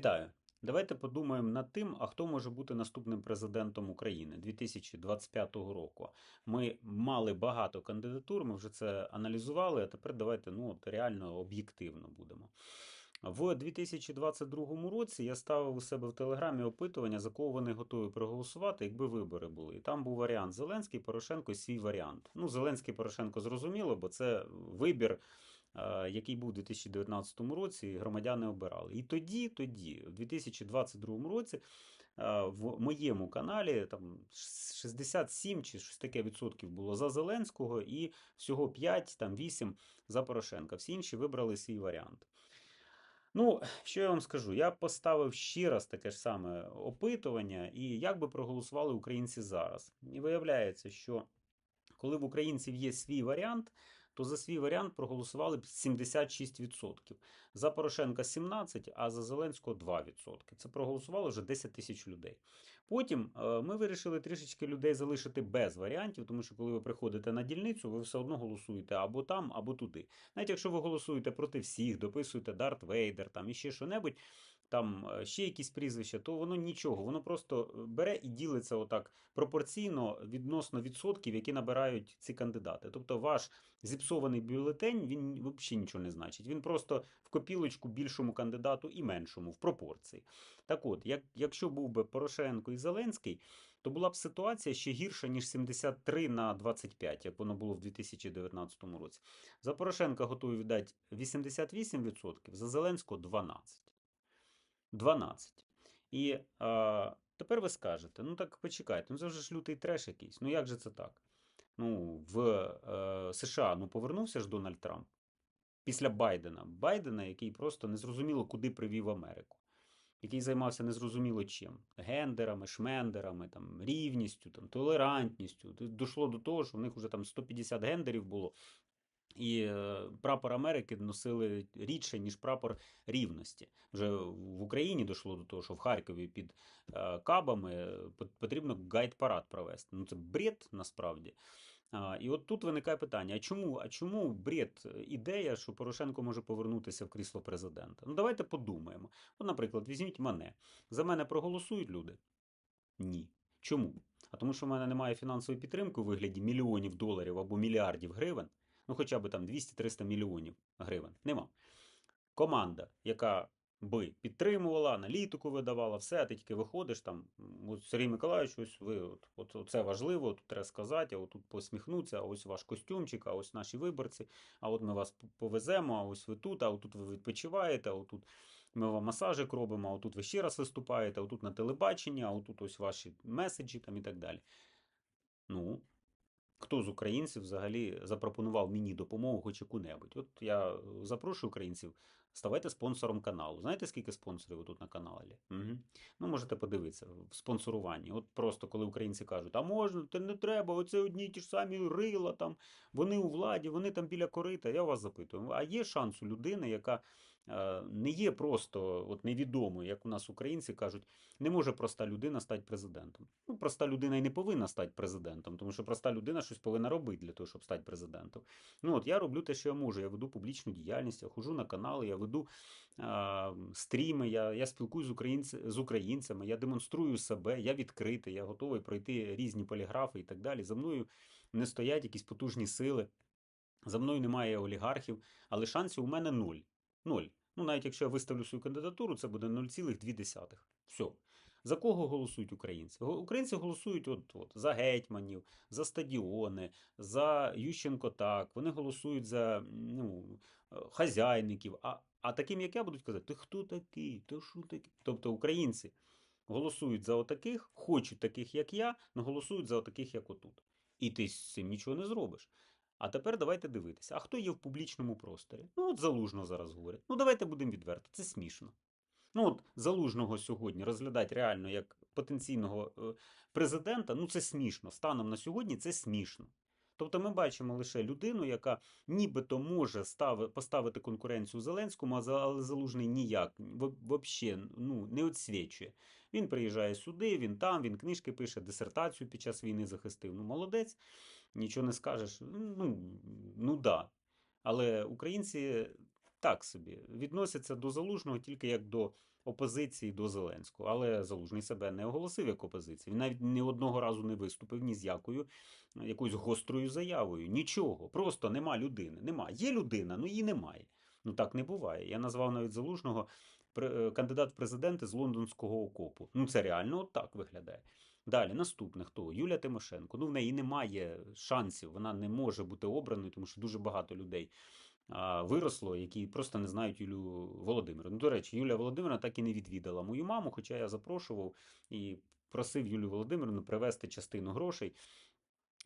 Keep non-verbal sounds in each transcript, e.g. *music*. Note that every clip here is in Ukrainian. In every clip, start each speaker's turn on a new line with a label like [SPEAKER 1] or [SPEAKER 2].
[SPEAKER 1] Вітаю! Давайте подумаємо над тим, а хто може бути наступним президентом України 2025 року. Ми мали багато кандидатур, ми вже це аналізували, а тепер давайте ну, от реально об'єктивно будемо. В 2022 році я ставив у себе в телеграмі опитування, за кого вони готові проголосувати, якби вибори були. І там був варіант Зеленський, Порошенко, свій варіант. Ну, Зеленський Порошенко зрозуміло, бо це вибір який був у 2019 році, громадяни обирали. І тоді, тоді, в 2022 році, е, в моєму каналі там 67 чи щось таке відсотків було за Зеленського, і всього 5, там 8 за Порошенка. Всі інші вибрали свій варіант. Ну, що я вам скажу? Я поставив ще раз таке ж саме опитування, і як би проголосували українці зараз. І виявляється, що коли в українців є свій варіант, то за свій варіант проголосували б 76%. За Порошенка 17%, а за Зеленського 2%. Це проголосувало вже 10 тисяч людей. Потім е, ми вирішили трішечки людей залишити без варіантів, тому що коли ви приходите на дільницю, ви все одно голосуєте або там, або туди. Навіть якщо ви голосуєте проти всіх, дописуєте Дарт Вейдер там і ще що-небудь, там е, ще якісь прізвища, то воно нічого, воно просто е, бере і ділиться отак пропорційно відносно відсотків, які набирають ці кандидати. Тобто ваш зіпсований бюлетень він взагалі нічого не значить. Він просто в копілочку більшому кандидату і меншому в пропорції. Так от, як, якщо був би Порошенко і Зеленський, то була б ситуація ще гірша, ніж 73 на 25, як воно було в 2019 році. За Порошенка готові віддати 88%, за Зеленського 12%. 12. І а, тепер ви скажете: ну так почекайте, ну це вже ж лютий треш якийсь. Ну як же це так? Ну, в е, США ну, повернувся ж Дональд Трамп після Байдена. Байдена, який просто незрозуміло куди привів Америку, який займався незрозуміло чим: гендерами, шмендерами, там, рівністю, там, толерантністю. Дійшло до того, що в них вже там 150 гендерів було. І е, прапор Америки носили рідше, ніж прапор рівності. Вже в Україні дійшло до того, що в Харкові під е, кабами е, потрібно гайд-парад провести. Ну це бред насправді. І от тут виникає питання: а чому а чому бред ідея, що Порошенко може повернутися в крісло президента? Ну давайте подумаємо. От, наприклад, візьміть мене. За мене проголосують люди? Ні. Чому? А тому, що в мене немає фінансової підтримки у вигляді мільйонів доларів або мільярдів гривень ну хоча б там 200-300 мільйонів гривень. Нема. Команда, яка би підтримувала, аналітику видавала, все, а ти тільки виходиш там. Сергій Миколаївич, ось ви от, от, це важливо, тут треба сказати, а от тут посміхнуться, а ось ваш костюмчик, а ось наші виборці, а от ми вас повеземо, а ось ви тут, а тут ви відпочиваєте, а отут ми вам масажик робимо, а отут ви ще раз виступаєте, а отут на телебаченні, а отут ось ваші меседжі там і так далі. Ну, Хто з українців взагалі запропонував мені допомогу хоч яку-небудь? От я запрошую українців, ставайте спонсором каналу. Знаєте, скільки спонсорів тут на каналі? Угу. Ну, можете подивитися в спонсоруванні. От просто коли українці кажуть, а можна, те не треба, оце одні ті ж самі рила, там, вони у владі, вони там біля корита. Я вас запитую, а є шанс у людини, яка Е, не є просто от невідомою, як у нас українці кажуть, не може проста людина стати президентом. Ну, проста людина і не повинна стати президентом, тому що проста людина щось повинна робити для того, щоб стати президентом. Ну от я роблю те, що я можу. Я веду публічну діяльність, я ходжу на канали, я веду а, стріми, я я спілкуюся з, українці, з українцями, я демонструю себе, я відкритий, я готовий пройти різні поліграфи і так далі. За мною не стоять якісь потужні сили. За мною немає олігархів, але шансів у мене нуль. Нуль. Ну, навіть якщо я виставлю свою кандидатуру, це буде 0,2. Все. За кого голосують українці? Українці голосують от, от, за гетьманів, за стадіони, за Ющенко так. Вони голосують за ну, хазяйників. А а таким, як я, будуть казати, ти хто такий? Ти що такий? Тобто українці голосують за отаких, хочуть таких, як я, але голосують за отаких, як отут. І ти з цим нічого не зробиш. А тепер давайте дивитися, а хто є в публічному просторі? Ну, от залужного зараз говорять. Ну, давайте будемо відверто, це смішно. Ну, от залужного сьогодні розглядати реально як потенційного е, президента, ну це смішно. Станом на сьогодні це смішно. Тобто ми бачимо лише людину, яка нібито може поставити конкуренцію Зеленському, але залужний ніяк взагалі ну, не відсвічує. Він приїжджає сюди, він там, він книжки пише, дисертацію під час війни захистив. Ну, молодець, нічого не скажеш. Ну, ну да. Але українці так собі. Відносяться до Залужного тільки як до опозиції до Зеленського. Але Залужний себе не оголосив як опозицію. Він навіть ні одного разу не виступив ні з якою е, якоюсь гострою заявою. Нічого. Просто нема людини. Нема. Є людина, ну її немає. Ну так не буває. Я назвав навіть Залужного е, кандидат в президенти з лондонського окопу. Ну це реально от так виглядає. Далі, наступне хто? Юля Тимошенко. Ну, в неї немає шансів, вона не може бути обраною, тому що дуже багато людей виросло, які просто не знають Юлю Володимирівну. Ну, до речі, Юлія Володимирівна так і не відвідала мою маму, хоча я запрошував і просив Юлію Володимирівну привезти частину грошей.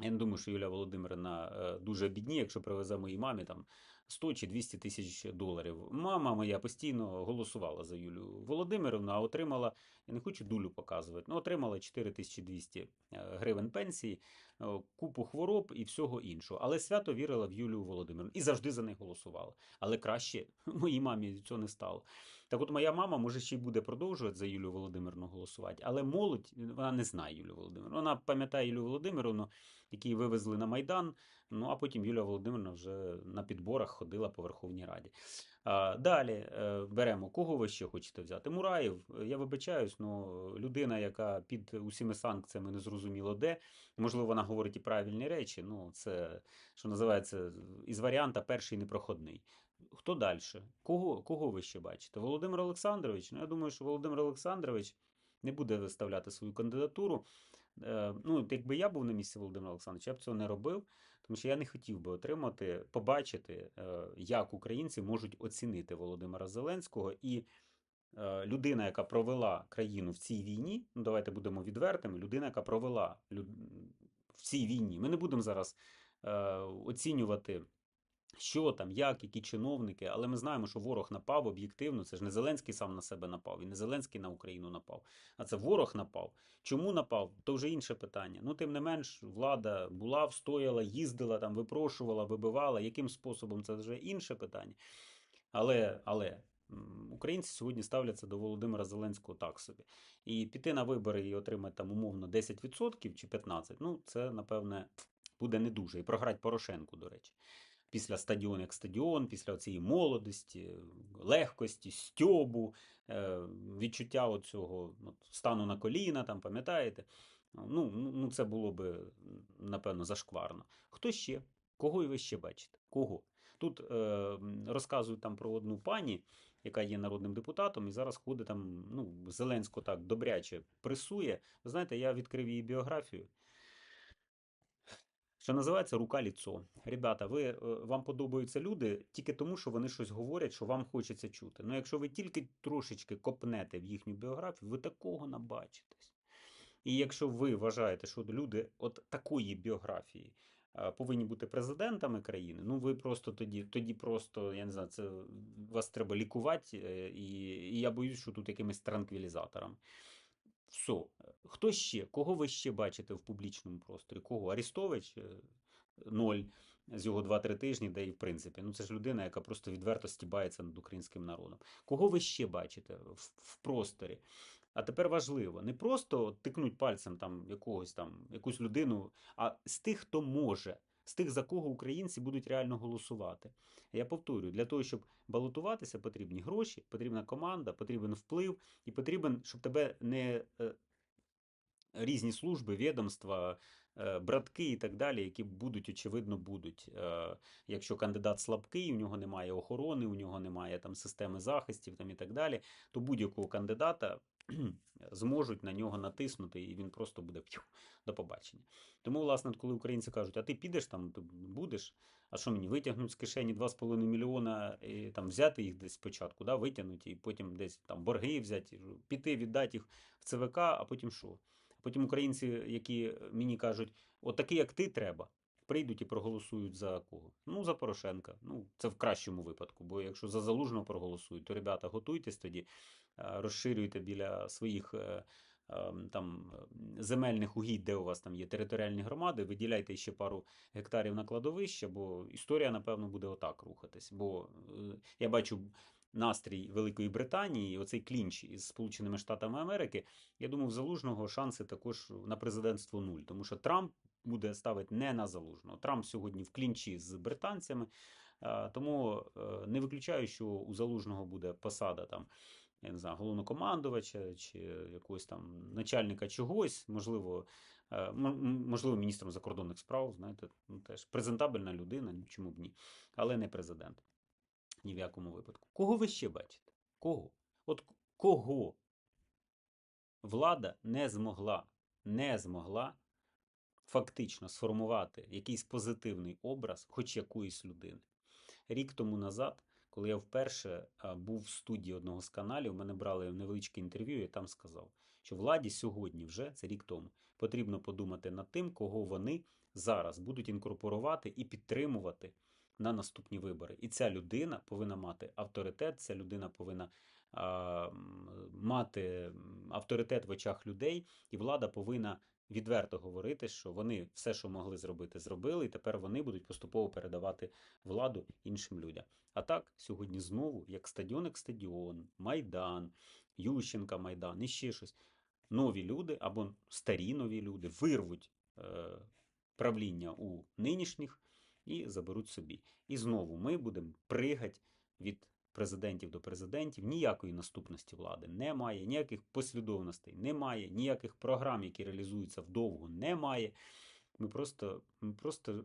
[SPEAKER 1] Я не думаю, що Юлія Володимирівна е, дуже бідні, якщо привезе моїй мамі там 100 чи 200 тисяч доларів. Мама моя постійно голосувала за Юлію Володимирівну, а отримала, я не хочу дулю показувати, ну отримала 4200 е, гривень пенсії, е, купу хвороб і всього іншого. Але свято вірила в Юлію Володимирівну і завжди за неї голосувала. Але краще *laughs* моїй мамі цього не стало. Так от моя мама може ще й буде продовжувати за Юлію Володимирівну голосувати, але молодь вона не знає Юлію Володимирівну. Вона пам'ятає Юлію Володимирівну, які вивезли на Майдан. Ну а потім Юлія Володимирівна вже на підборах ходила по Верховній Раді. Далі е, беремо, кого ви ще хочете взяти? Мураєв, я вибачаюсь, ну людина, яка під усіма санкціями не зрозуміло де. Можливо, вона говорить і правильні речі. Ну, це що називається із варіанта перший непроходний. Хто далі? Кого, кого ви ще бачите? Володимир Олександрович? Ну, я думаю, що Володимир Олександрович не буде виставляти свою кандидатуру. Е, Ну, якби я був на місці Володимира Олександровича, я б цього не робив, тому що я не хотів би отримати, побачити, е, як українці можуть оцінити Володимира Зеленського і е, людина, яка провела країну в цій війні. Ну, давайте будемо відвертими. Людина, яка провела люд... в цій війні. Ми не будемо зараз е, оцінювати. Що там, як, які чиновники, але ми знаємо, що ворог напав об'єктивно. Це ж не Зеленський сам на себе напав, і не Зеленський на Україну напав, а це ворог напав. Чому напав? То вже інше питання. Ну, тим не менш, влада була, встояла, їздила, там, випрошувала, вибивала. Яким способом це вже інше питання. Але, але українці сьогодні ставляться до Володимира Зеленського так собі. І піти на вибори і отримати там умовно 10% чи 15%, ну це, напевне, буде не дуже. І програти Порошенку, до речі. Після стадіон як стадіон, після цієї молодості, легкості, стьобу, е, відчуття оцього стану на коліна, там, пам'ятаєте? Ну, ну, ну, це було би, напевно, зашкварно. Хто ще? Кого і ви ще бачите? Кого? Тут е, розказують там про одну пані, яка є народним депутатом, і зараз ходить там, ну, Зеленсько так добряче пресує. Знаєте, я відкрив її біографію. Що називається рука ліцо. Ребята, ви, е, вам подобаються люди тільки тому, що вони щось говорять, що вам хочеться чути. Ну, якщо ви тільки трошечки копнете в їхню біографію, ви такого набачитесь. І якщо ви вважаєте, що люди от такої біографії е, повинні бути президентами країни, ну ви просто тоді, тоді просто, я не знаю, це вас треба лікувати, е, і, і я боюсь, що тут якимись транквілізатором. Все. Хто ще? Кого ви ще бачите в публічному просторі? Кого? Арістович? Е, Ноль з його 2-3 тижні, де і в принципі. Ну це ж людина, яка просто відверто стібається над українським народом. Кого ви ще бачите в, в просторі? А тепер важливо, не просто тикнуть пальцем там якогось там якусь людину, а з тих, хто може, з тих, за кого українці будуть реально голосувати. Я повторюю, для того, щоб балотуватися, потрібні гроші, потрібна команда, потрібен вплив, і потрібен, щоб тебе не е, різні служби, відомства, е, братки і так далі, які будуть, очевидно, будуть. Е, Якщо кандидат слабкий, у нього немає охорони, у нього немає там системи захистів там, і так далі, то будь-якого кандидата *clears throat* зможуть на нього натиснути, і він просто буде п'ю, до побачення. Тому, власне, коли українці кажуть, а ти підеш там, ти будеш, а що мені витягнуть з кишені 2,5 мільйона, і, там, взяти їх десь спочатку, да, витягнути, і потім десь там борги взяти, піти, віддати їх в ЦВК, а потім що? Потім українці, які мені кажуть, от такий, як ти, треба, прийдуть і проголосують за кого? Ну, за Порошенка. Ну, це в кращому випадку. Бо якщо за залужного проголосують, то ребята, готуйтесь тоді, е, розширюйте біля своїх е, е, там е, земельних угідь, де у вас там є територіальні громади, виділяйте ще пару гектарів на кладовище, бо історія, напевно, буде отак рухатись. Бо я бачу. Настрій Великої Британії, оцей клінч із Сполученими Штатами Америки, я думаю, в залужного шанси також на президентство нуль, тому що Трамп буде ставити не на залужного. Трамп сьогодні в клінчі з британцями. Е, Тому е, не виключаю, що у залужного буде посада там. Я не знаю, головнокомандувача чи якогось там начальника чогось, можливо, е, можливо, міністром закордонних справ, знаєте, ну, теж презентабельна людина, ну, чому б ні, але не президент. Ні в якому випадку. Кого ви ще бачите? Кого? От кого влада не змогла, не змогла фактично сформувати якийсь позитивний образ хоч якоїсь людини. Рік тому назад, коли я вперше був в студії одного з каналів, мене брали невеличке інтерв'ю, я там сказав, що владі сьогодні вже, це рік тому, потрібно подумати над тим, кого вони зараз будуть інкорпорувати і підтримувати на наступні вибори. І ця людина повинна мати авторитет, ця людина повинна а, мати авторитет в очах людей, і влада повинна відверто говорити, що вони все, що могли зробити, зробили, і тепер вони будуть поступово передавати владу іншим людям. А так, сьогодні знову, як стадіон, як стадіон, Майдан, Ющенка Майдан і ще щось. Нові люди або старі нові люди вирвуть е, правління у нинішніх і заберуть собі. І знову ми будемо пригати від президентів до президентів. Ніякої наступності влади немає, ніяких послідовностей немає, ніяких програм, які реалізуються вдовго, немає. Ми просто, ми просто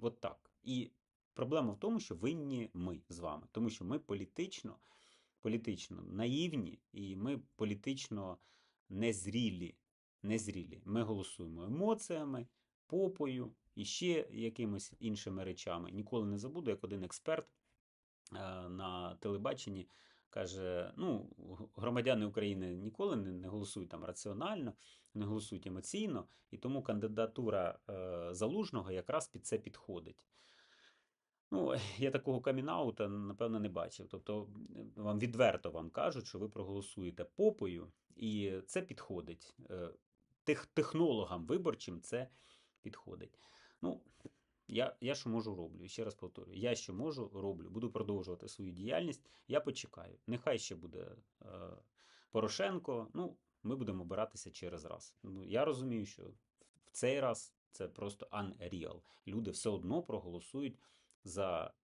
[SPEAKER 1] от так. І проблема в тому, що винні ми з вами, тому що ми політично, політично наївні і ми політично незрілі. незрілі. Ми голосуємо емоціями, попою і ще якимось іншими речами. Ніколи не забуду, як один експерт на телебаченні каже: ну, громадяни України ніколи не, не голосують там раціонально, не голосують емоційно, і тому кандидатура е, залужного якраз під це підходить. Ну, *laughs* я такого камінаута, напевно, не бачив. Тобто, вам відверто вам кажуть, що ви проголосуєте попою, і це підходить. Е, Тех, технологам виборчим це підходить. Ну, я, я що можу роблю. і Ще раз повторюю, я що можу роблю, буду продовжувати свою діяльність. Я почекаю. Нехай ще буде е, Порошенко. Ну, ми будемо обиратися через раз. Ну, я розумію, що в цей раз це просто unreal. Люди все одно проголосують за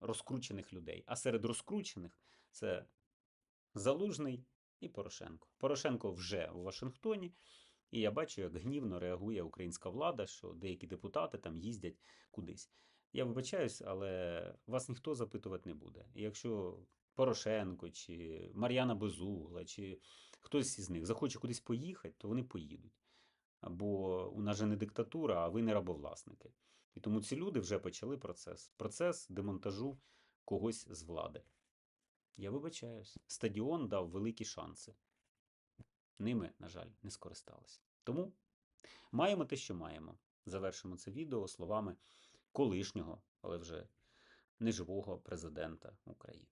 [SPEAKER 1] розкручених людей. А серед розкручених це Залужний і Порошенко. Порошенко вже у Вашингтоні. І я бачу, як гнівно реагує українська влада, що деякі депутати там їздять кудись. Я вибачаюсь, але вас ніхто запитувати не буде. І якщо Порошенко чи Мар'яна Безугла, чи хтось із них захоче кудись поїхати, то вони поїдуть. Бо у нас же не диктатура, а ви не рабовласники. І тому ці люди вже почали процес. Процес демонтажу когось з влади. Я вибачаюсь. Стадіон дав великі шанси. Ними, на жаль, не скористалися. Тому маємо те, що маємо. Завершимо це відео словами колишнього, але вже неживого президента України.